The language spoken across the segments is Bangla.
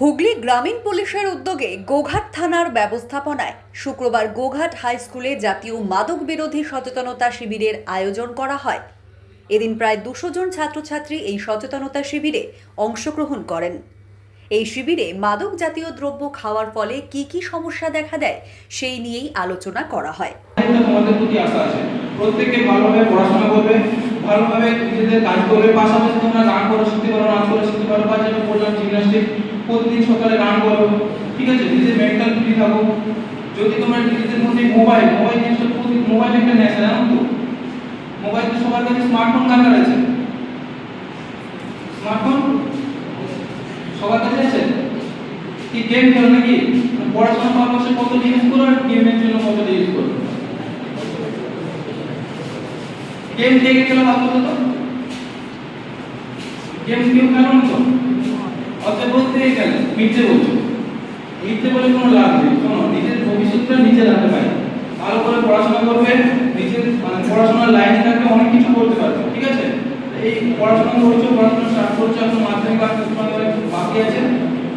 হুগলি গ্রামীণ পুলিশের উদ্যোগে গোঘাট থানার ব্যবস্থাপনায় শুক্রবার গোঘাট হাই স্কুলে জাতীয় মাদক বিরোধী সচেতনতা শিবিরের আয়োজন করা হয়। এদিন প্রায় দুশো জন ছাত্রছাত্রী এই সচেতনতা শিবিরে অংশগ্রহণ করেন। এই শিবিরে মাদক জাতীয় দ্রব্য খাওয়ার ফলে কি কি সমস্যা দেখা দেয় সেই নিয়েই আলোচনা করা হয়। ভালোভাবে নিজেদের কাজ করবে, পাশাপাশি তোমরা গান করো শিখতে পারো, নাচ করে শিখতে পারো, বা যেটা বললাম জিমনাস্টিক প্রতিদিন সকালে গান করো, ঠিক আছে? নিজের মেন্টাল ফ্রি থাকো। যদি তোমরা নিজেদের মধ্যে মোবাইল মোবাইল জিনিসটা প্রতি মোবাইল একটা নেশা, জানো তো? মোবাইল তো সবার কাছে স্মার্টফোন কার কাছে আছে। স্মার্টফোন সবার কাছে আছে? কি গেম খেলো নাকি? পড়াশোনা পারপাসে কত ইউজ করো আর গেমের জন্য কত ইউজ করো? গেম থেকে খেলা ভালো হতো তো গেম কেউ না তো? অতএব প্রত্যেকে খেলে মিথ্যে বলছো। মিথ্যে বলে কোনো লাভ নেই। শোনো, নিজের ভবিষ্যৎটা নিজে রাখতে পারে ভালো করে পড়াশোনা করবে, নিজের মানে পড়াশোনার লাইনে থাকলে অনেক কিছু করতে পারবে, ঠিক আছে? এই পড়াশোনা করছ, পড়াশোনা স্টার্ট করছ, এখন মাধ্যমিক আর উচ্চ মাধ্যমিক বাকি আছে।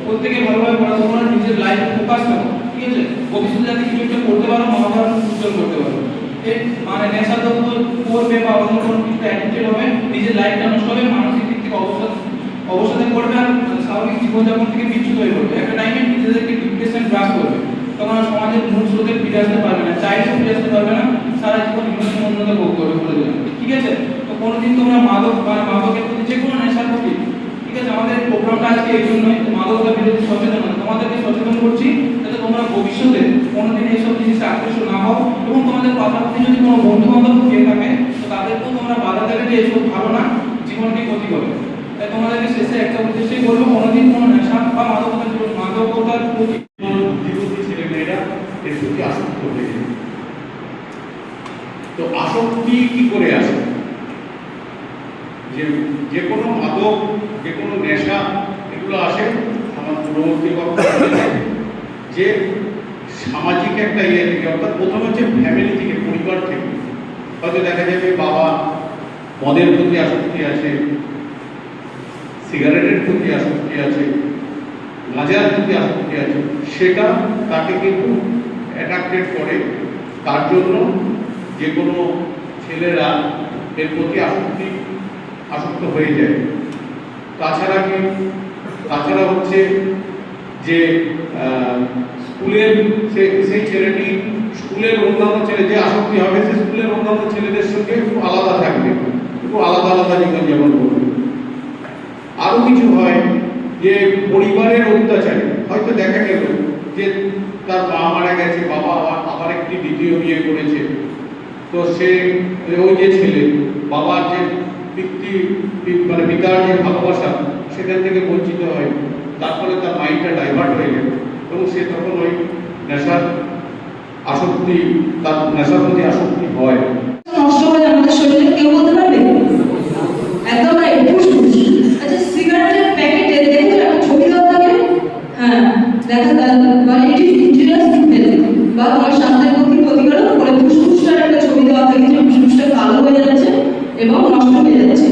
প্রত্যেকে ভালোভাবে পড়াশোনা করো, নিজের লাইফে ফোকাস করো, ঠিক আছে? ভবিষ্যতে যাতে কিছু একটা করতে পারো, মহাভারত উজ্জ্বল করতে পারো। মানে নেশা দ্রব্য করবে বা অন্য কোনো কিছু অ্যাডিক্টেড হবে, নিজের লাইফটা নষ্ট হবে, মানসিক দিক থেকে অবসাদ অবসাদে পড়বে আর স্বাভাবিক জীবনযাপন থেকে বিচ্যুত হয়ে পড়বে। একটা টাইমে নিজেদেরকে ডিপ্রেশন গ্রাস করবে। তখন আর সমাজের মূল স্রোতে ফিরে আসতে পারবে না, চাইলেও ফিরে আসতে পারবে না, সারা জীবন উন্নতি ভোগ করবে বলে দিলাম ঠিক আছে? তো কোনোদিন তোমরা মাদক মানে মাদকের প্রতি যে কোনো নেশার প্রতি, ঠিক আছে? আমাদের প্রোগ্রামটা আজকে এই জন্যই মাদকতা বিরোধী সচেতন, তোমাদেরকে সচেতন করছি। তোমরা ভবিষ্যতে কোনোদিন এইসব জিনিসে আকৃষ্ট না হও এবং তোমাদের পাশাপাশি যদি কোনো বন্ধু বান্ধব গিয়ে থাকে, তো তাদেরকেও তোমরা বাধা দেবে যে ভালো না, জীবনকে ক্ষতি করে তাই তোমাদেরকে শেষে একটা উদ্দেশ্যই বলব, কোনোদিন কোনো নেশা বা মাদকতা মাদকতার প্রতি তো আসক্তি কি করে আসে? যে যে কোনো মাদক, যে কোনো নেশা এগুলো আসে, আমার পূর্ববর্তী যে সামাজিক একটা ইয়ে থেকে, অর্থাৎ প্রথম হচ্ছে ফ্যামিলি থেকে, পরিবার থেকে। হয়তো দেখা যাবে বাবা মদের প্রতি আসক্তি আছে সিগারেটের প্রতি আসক্তি আছে গাঁজার প্রতি আসক্তি আছে। সেটা তাকে কিন্তু অ্যাট্রাক্টেড করে। তার জন্য যে কোনো ছেলেরা এর প্রতি আসক্তি, আসক্ত হয়ে যায়। তাছাড়া কি? তাছাড়া হচ্ছে যে স্কুলের সেই ছেলেটি স্কুলের অন্যান্য ছেলে যে আসক্তি হবে, সে স্কুলের অন্যান্য ছেলেদের সঙ্গে একটু আলাদা থাকবে, একটু আলাদা আলাদা জীবনযাপন করবে। আরও কিছু হয় যে, পরিবারের অত্যাচারে, হয়তো দেখা গেল যে তার মা মারা গেছে, বাবা আবার একটি দ্বিতীয় বিয়ে করেছে। তো সে, ওই যে ছেলে, বাবার যে পিতৃ মানে পিতার যে ভালোবাসা, সেখান থেকে বঞ্চিত হয়। তার ফলে তার মাইন্ডটা ডাইভার্ট হয়ে গেল এবং সে তখন ওই নেশার আসক্তি, তার নেশার প্রতি আসক্তি হয় আচ্ছা একটা ছবি দেওয়া থাকে? হ্যাঁ দেখা বা বা তোমার স্বাস্থ্যের ক্ষতিকারক করে ফুসফুসটার একটা ছবি দেওয়া থাকে ফুসফুসটা কালো হয়ে যাচ্ছে এবং নষ্ট হয়ে যাচ্ছে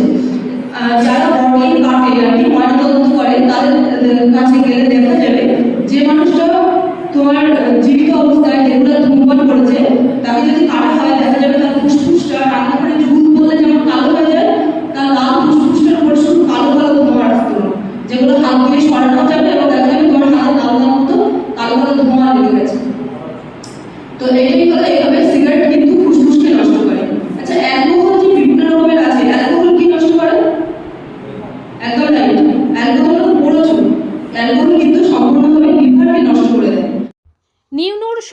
আহ, যারা বডি কাটে আর কি ময়নাতদন্ত করে তাদের আহ, কাছে গেলে দেখা যাবে যে মানুষটা তোমার জীবিত অবস্থায় ধূমপান করেছে, তাকে যদি কাটা হয় দেখা যাবে, তার ফুসফুসটা রান্না করে বলে যেমন কালো হয়ে যায়, তার লাল ফুসফুসটার শুধু কালো কালো ধোঁয়া আসতো। যেগুলো হাত দিয়ে সরানো যাবে এবং দেখা যাবে তোমার হাতে লাল লাল মতো কালো কালো ধোঁয়া লেগে গেছে। তো এটাই হলো এইভাবে সিগারেট কিন্তু ফুসফুসকে নষ্ট করে আচ্ছা অ্যালকোহল যে বিভিন্ন রকমের আছে অ্যালকোহল কি নষ্ট করে একদম রাইট অ্যালকোহল হলো বড় চুল অ্যালকোহল কিন্তু সম্পূর্ণভাবে লিভারকে নষ্ট করে দেয় নিউনুর